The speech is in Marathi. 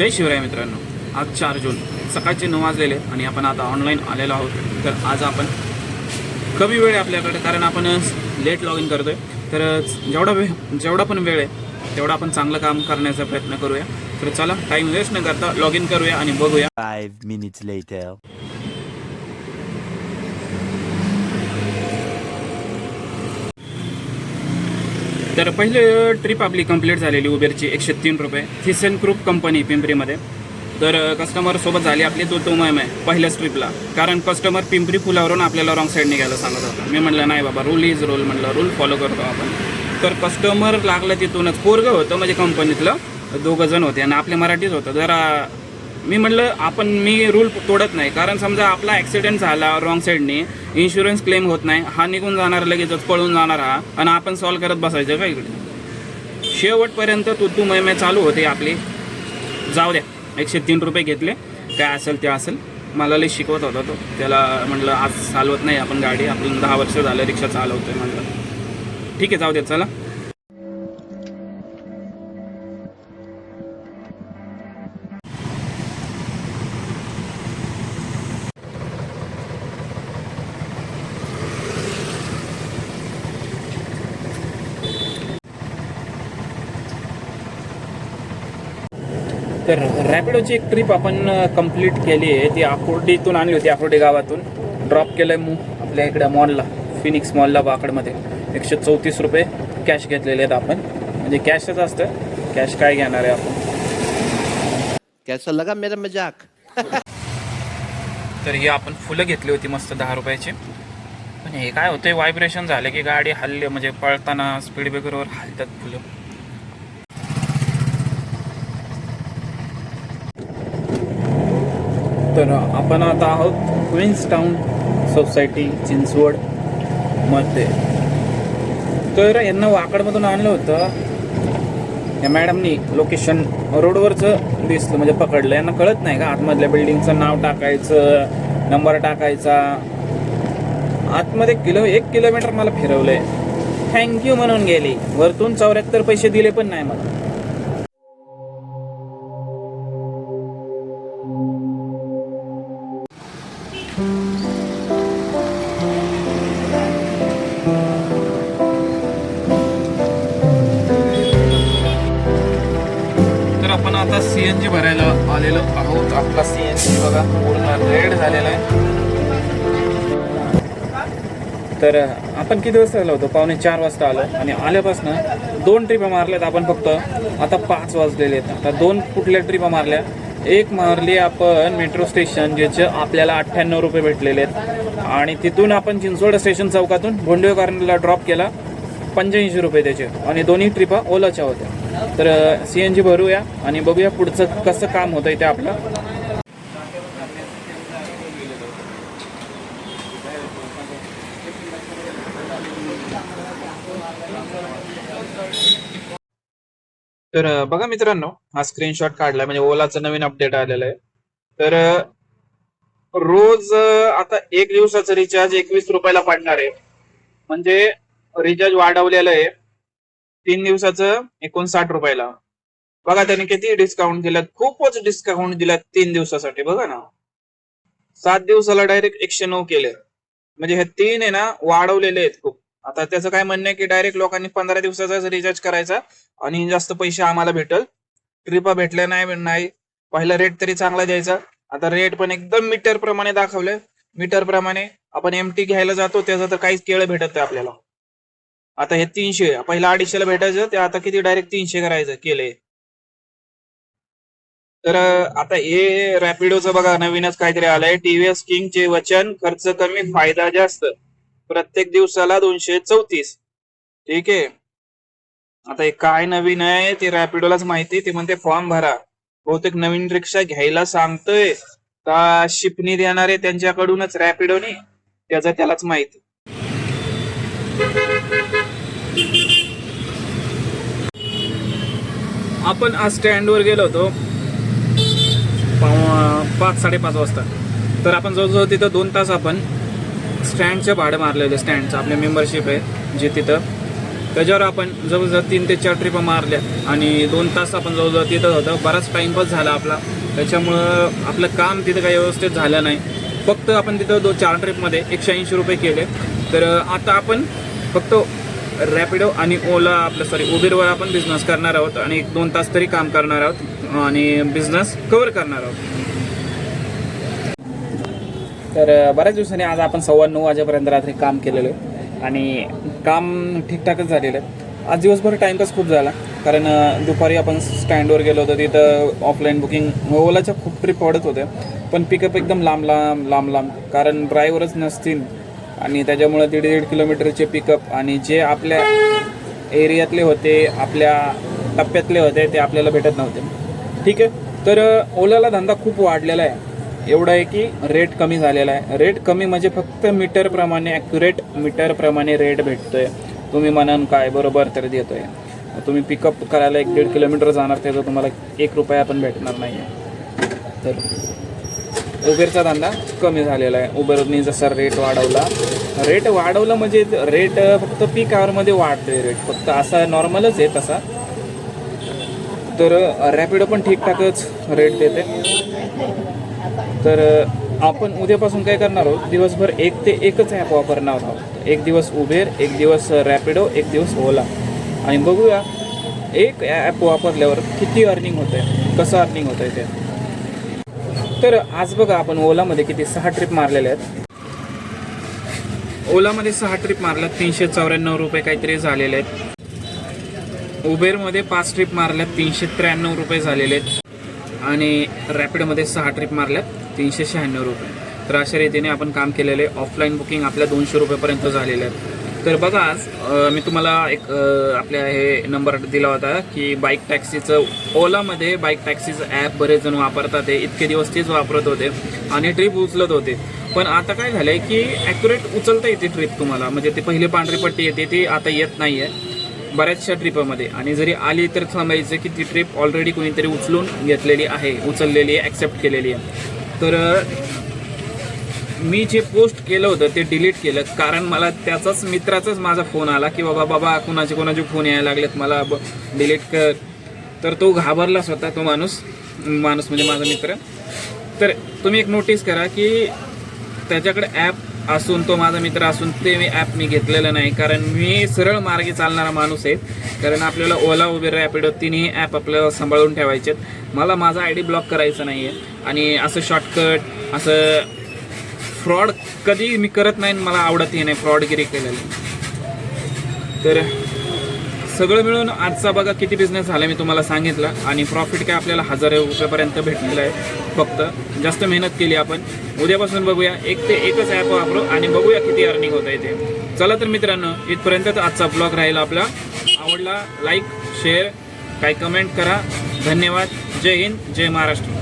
जय शिवराय मित्रांनो. आज चार जून सकाळचे नऊ वाजलेले आणि आपण आता ऑनलाईन आलेलो आहोत. तर आज आपण कमी वेळ आहे आपल्याकडे कारण आपण लेट लॉग इन करतोय. तर जेवढा वेळ जेवढा पण वेळ आहे तेवढा आपण चांगलं काम करण्याचा प्रयत्न करूया. तर चला टाईम वेस्ट न करता लॉग इन करूया आणि बघूया. तर पहिले ट्रिप आपली कंप्लीट झालेली उबेरची एकशे तीन रुपये. थिसन ग्रुप कंपनी पिंपरीमध्ये. तर कस्टमर सोबत झाली आपली तो तो आहे पहिल्याच ट्रिपला कारण कस्टमर पिंपरी पुलावरून आपल्याला रॉंग साईडने घ्यायला सांगत होता. मी म्हटलं नाही बाबा रूल इज रूल म्हटलं रूल फॉलो करतो आपण. तर कस्टमर लागलं तिथूनच पोरगं होतं म्हणजे कंपनीतलं दोघं जण होते. आणि आपले मराठीच होतं. जरा मी म्हटलं आपण मी रूल तोडत नाही. कारण समजा आपला ॲक्सिडेंट झाला रॉंग साईडने इन्शुरन्स क्लेम होत नाही हा निघून जाणार लगेचच पळून जाणार हा आणि आपण सॉल्व करत बसायचं का इकडे? शेवटपर्यंत तू तू मैमे चालू होते आपली. जाऊ द्या. एकशे तीन रुपये घेतले. काय असेल ते असेल. मला लई शिकवत होता तो. त्याला म्हटलं आज चालवत नाही आपण गाडी. आपण दहा वर्ष झालं रिक्षा चालवतोय म्हटलं ठीक आहे जाऊ द्या चला. तर रॅपिडोची एक ट्रिप आपण कंप्लीट केली आहे. ती आकुर्डीतून आणली होती आकुर्डी गावातून. ड्रॉप केलं आहे मू आपल्या इकडं मॉलला फिनिक्स मॉलला वाकडमध्ये. एकशे चौतीस रुपये कॅश घेतलेले आहेत आपण. म्हणजे कॅशच असतं. कॅश काय घेणार आहे आपण? कैसा लगा मेरा मजाक. तर ही आपण फुलं घेतली होती मस्त दहा रुपयाची. पण हे काय होतंय व्हायब्रेशन झालं की गाडी हल्ली म्हणजे पळताना स्पीड ब्रेकरवर हलतात फुलं. तर आपण आता आहोत क्वीन्स टाउन सोसायटी चिंचवडमध्ये. तर यांना वाकडमधून आणलं होतं. या मॅडमनी लोकेशन रोडवरचं दिसलं म्हणजे पकडलं. यांना कळत नाही का आतमधल्या बिल्डिंगचं नाव टाकायचं नंबर टाकायचा? आतमध्ये किलो एक किलोमीटर मला फिरवलंय. थँक्यू म्हणून गेली. वरतून चौऱ्याहत्तर पैसे दिले पण नाही मला. आता सी एन जी भरायला आलेलो आहोत. आपला जी बघा पूर्ण रेड झालेला आहे. तर आपण किती वाजता आलो होतो? पावणे चार वाजता आलो. आणि आल्यापासून दोन ट्रिपा मारल्यात आपण फक्त. आता पाच वाजलेले आहेत. आता दोन कुठल्या ट्रिपा मारल्या? एक मारली आपण मेट्रो स्टेशन ज्याचे आपल्याला अठ्ठ्याण्णव रुपये भेटलेले आहेत. आणि तिथून आपण चिंचवड स्टेशन चौकातून भोंडेकरांना ड्रॉप केला. पंच्याऐंशी रुपये त्याचे. आणि दोन्ही ट्रिपा ओलाच्या होत्या. तर सी एन जी भरूया आणि बघूया पुढचं कसं काम होतंय ते आपलं. तर बघा मित्रांनो हा स्क्रीनशॉट काढलाय म्हणजे ओलाचं नवीन अपडेट आलेलं आहे. तर रोज आता एक दिवसाचं रिचार्ज एकवीस रुपयाला पडणार आहे. म्हणजे रिचार्ज वाढवलेलं आहे. तीन दिवसाचं एकोणसाठ रुपयाला. बघा त्यांनी किती डिस्काउंट दिलात खूपच डिस्काउंट दिलात तीन दिवसासाठी. बघा ना. सात दिवसाला डायरेक्ट एकशे नऊ केले म्हणजे हे तीन आहे ना वाढवलेले आहेत खूप. आता त्याचं काय म्हणणं आहे की डायरेक्ट लोकांनी पंधरा दिवसाचाच रिचार्ज करायचा आणि जास्त पैसे आम्हाला भेटल. ट्रिपा भेटल्या नाही नाही. पहिला रेट तरी चांगला द्यायचा. आता रेट पण एकदम मीटर प्रमाणे दाखवलंय मीटर प्रमाणे आपण एमटी घ्यायला जातो त्याचा तर काहीच केळं भेटत नाही आपल्याला. आता हे तीनशे पहिला अडीचशेला भेटायचं ते आता किती डायरेक्ट तीनशे करायचं केलंय तर आता हे रॅपिडोचं बघा नवीनच काहीतरी आलंय. टीव्हीएस किंगचे वचन खर्च कमी फायदा जास्त. प्रत्येक दिवसाला दोनशे चौतीस. ठीक आहे? आता हे काय नवीन आहे ते रॅपिडोलाच माहिती ते म्हणते फॉर्म भरा. बहुतेक नवीन रिक्षा घ्यायला सांगतोय. का शिपणी देणार आहे त्यांच्याकडूनच रॅपिडोनी? त्याचं त्यालाच माहिती. आपण आज स्टँडवर गेलो होतो. पाच साडेपाच वाजता. तर आपण जवळजवळ तिथं दोन तास आपण स्टँडचं भाडं मारलेलं स्टँडचं आपले मेंबरशिप आहे जे तिथं. त्याच्यावर आपण जवळजवळ तीन ते चार ट्रिपं मारल्या आणि दोन तास आपण जवळजवळ तिथं होतं. बराच टाईमपास झाला आपला. त्याच्यामुळं आपलं काम तिथं काही व्यवस्थित झालं नाही. फक्त आपण तिथं दो चार ट्रिपमध्ये एकशे ऐंशी रुपये केले. तर आता आपण फक्त रॅपिडो आणि ओला आपलं सॉरी उबेरवर आपण बिझनेस करणार आहोत आणि एक दोन तास तरी काम करणार आहोत आणि बिझनेस कवर करणार आहोत. तर बऱ्याच दिवसांनी आज आपण सव्वा नऊ वाजेपर्यंत रात्री काम केलेलं आहे आणि काम ठीकठाकच झालेलं आहे. आज दिवसभर टाईमपास खूप झाला कारण दुपारी आपण स्टँडवर गेलो होतो तिथं ऑफलाईन बुकिंग ओलाच्या खूप ट्रिप पडत होत्या. पण पिकअप एकदम लांब लांब लांब लांब कारण ड्रायव्हरच नसतील आणि त्याच्यामुळे दीड दीड किलोमीटरचे पिकअप आणि जे आपल्या एरियातले होते आपल्या टप्प्यातले होते ते आपल्याला भेटत नव्हते. ठीक आहे? तर ओलाला धंदा खूप वाढलेला आहे. एवढं आहे की रेट कमी झालेला आहे. रेट कमी म्हणजे फक्त मीटरप्रमाणे ॲक्युरेट मीटरप्रमाणे रेट भेटतोय. तुम्ही म्हणान काय बरोबर तर देतोय. तुम्ही पिकअप करायला एक दीड किलोमीटर जाणार त्याचं तुम्हाला एक रुपया पण भेटणार नाही आहे तर उबेरचा धंदा कमी झालेला आहे. उबेरनी जसा रेट वाढवला रेट वाढवलं म्हणजे रेट फक्त पीक आवरमध्ये वाढतोय रेट फक्त असा नॉर्मलच आहे तसा. तर रॅपिडो पण ठीकठाकच रेट देते. तर आपण उद्यापासून काय करणार आहोत? दिवसभर एक ते एकच ॲप वापरणार आहोत. एक दिवस उबेर एक दिवस रॅपिडो एक दिवस ओला आणि बघूया एक ॲप वापरल्यावर किती अर्निंग होतं आहे कसं अर्निंग होतं आहे ते? तर आज बघा आपण ओलामध्ये किती सहा ट्रिप मारलेल्या आहेत. ओलामध्ये सहा ट्रिप मारल्यात तीनशे चौऱ्याण्णव रुपये काहीतरी झालेले आहेत. उबेरमध्ये पाच ट्रिप मारल्यात तीनशे त्र्याण्णव रुपये झालेले आहेत. आणि रॅपिडमध्ये सहा ट्रिप मारल्यात तीनशे शहाण्णव रुपये. तर अशा रीतीने आपण काम केलेले ऑफलाईन बुकिंग आपल्या दोनशे रुपयेपर्यंत झालेले आहेत. तर बघा आज मी तुम्हाला एक आपल्या हे नंबर दिला होता की बाईक टॅक्सीचं ओलामध्ये बाईक टॅक्सीचं ॲप बरेच जण वापरतात ते इतके दिवस तेच वापरत होते आणि ट्रिप उचलत होते. पण आता काय झालं आहे की ॲक्युरेट उचलता येते ट्रिप तुम्हाला. म्हणजे ते पहिले पांढरी पट्टी येते ती आता येत नाही आहे बऱ्याचशा ट्रिपामध्ये आणि जरी आली तर थांबायचं की ती ट्रिप ऑलरेडी कोणीतरी उचलून घेतलेली आहे उचललेली आहे ॲक्सेप्ट केलेली आहे. तर मी जे पोस्ट केलं होतं ते डिलीट केलं. कारण मला त्याचाच मित्राचाच माझा फोन आला की बाबा बाबा कुणाचे कोणाचे फोन यायला लागलेत मला डिलीट कर. तर तो घाबरलाच होता तो माणूस माणूस म्हणजे माझा मित्र. तर तुम्ही एक नोटीस करा की त्याच्याकडे ॲप असून तो माझा मित्र असून ते मी ॲप मी घेतलेलं नाही. कारण मी सरळ मार्गे चालणारा माणूस आहे. कारण आपल्याला ओला उबेर रॅपिडो तिन्ही ॲप आपल्याला सांभाळून ठेवायचे आहेत मला माझा आय डी ब्लॉक करायचा नाही आहे आणि असं शॉर्टकट असं फ्रॉड कधी मी करत नाही मला आवडत हे नाही फ्रॉडगिरी केलेलं. तर सगळं मिळून आजचा बघा किती बिझनेस झाला मी तुम्हाला सांगितलं आणि प्रॉफिट काय आपल्याला हजार रुपयापर्यंत भेटलेलं आहे फक्त. जास्त मेहनत केली आपण. उद्यापासून बघूया एक ते एकच ॲप वापरू आणि बघूया किती अर्निंग होत आहे ते. चला तर मित्रांनो इथपर्यंतच आजचा ब्लॉग राहील आपला. आवडला लाईक शेअर काही कमेंट करा. धन्यवाद. जय हिंद जय महाराष्ट्र.